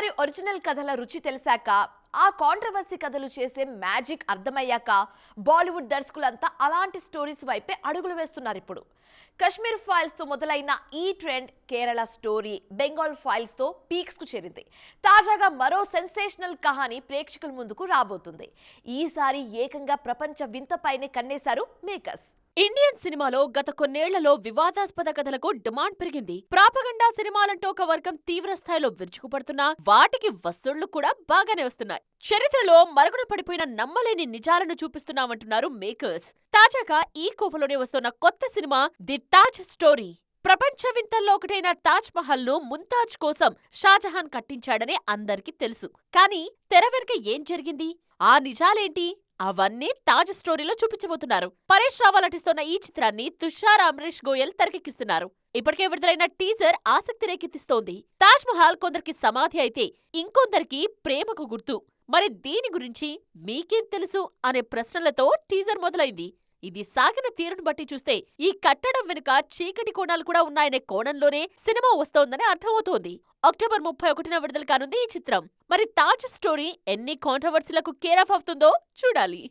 ఒకసారి ఒరిజినల్ కథల రుచి తెలిసాక ఆ కాంట్రవర్సీ కథలు చేసే మ్యాజిక్ అర్థమయ్యాక బాలీవుడ్ దర్శకులంతా అలాంటి స్టోరీస్ వైపే అడుగులు వేస్తున్నారు ఇప్పుడు కశ్మీర్ ఫైల్స్తో మొదలైన ఈ ట్రెండ్ కేరళ స్టోరీ బెంగాల్ ఫైల్స్తో పీక్స్కు చేరింది. తాజాగా మరో సెన్సేషనల్ కహాని ప్రేక్షకుల ముందుకు రాబోతుంది. ఈసారి ఏకంగా ప్రపంచ వింతపైనే కన్నేశారు మేకర్స్ ఇండియన్ సినిమాలో గత కొన్నేళ్ళలో వివాదాస్పద కథలకు డిమాండ్ పెరిగింది. ప్రాపగండా సినిమాలంటూ ఒక వర్గం తీవ్ర స్థాయిలో విరుచుకుపడుతున్నా వాటికి వసూళ్ళు కూడా బాగానే వస్తున్నాయి. చరిత్రలో మరుగున పడిపోయిన నమ్మలేని నిజాలను చూపిస్తున్నామంటున్నారు మేకర్స్. తాజాగా ఈ కోపలోనే వస్తున్న కొత్త సినిమా ది తాజ్ స్టోరీ. ప్రపంచ వింతల్లో ఒకటైన తాజ్ మహల్ను ముంతాజ్ కోసం షాజహాన్ కట్టించాడని అందరికీ తెలుసు. కానీ తెర వెనుక ఏం జరిగింది? ఆ నిజాలేంటి? అవన్నీ తాజ్ స్టోరీలో చూపించబోతున్నారు. పరేష్ రావల్ నటిస్తున్న ఈ చిత్రాన్ని తుషార్ అమరీష్ గోయల్ తెరకెక్కిస్తున్నారు. ఇప్పటికే విడుదలైన టీజర్ ఆసక్తి రేకెత్తిస్తోంది. తాజ్ మహల్ కొందరికి సమాధి అయితే ఇంకొందరికి ప్రేమకు గుర్తు. మరి దీని గురించి మీకేం తెలుసు? అనే ప్రశ్నలతో టీజర్ మొదలైంది. ఇది సాగిన తీరును బట్టి చూస్తే ఈ కట్టడం వెనుక చీకటి కోణాలు కూడా ఉన్నాయనే కోణంలోనే సినిమా వస్తోందని అర్థమవుతోంది. అక్టోబర్ ముప్పై ఒకటిన విడుదల కానుంది ఈ చిత్రం. మరి తాజ్ స్టోరీ ఎన్ని కాంట్రవర్సీలకు కేరాఫ్ అవుతుందో చూడాలి.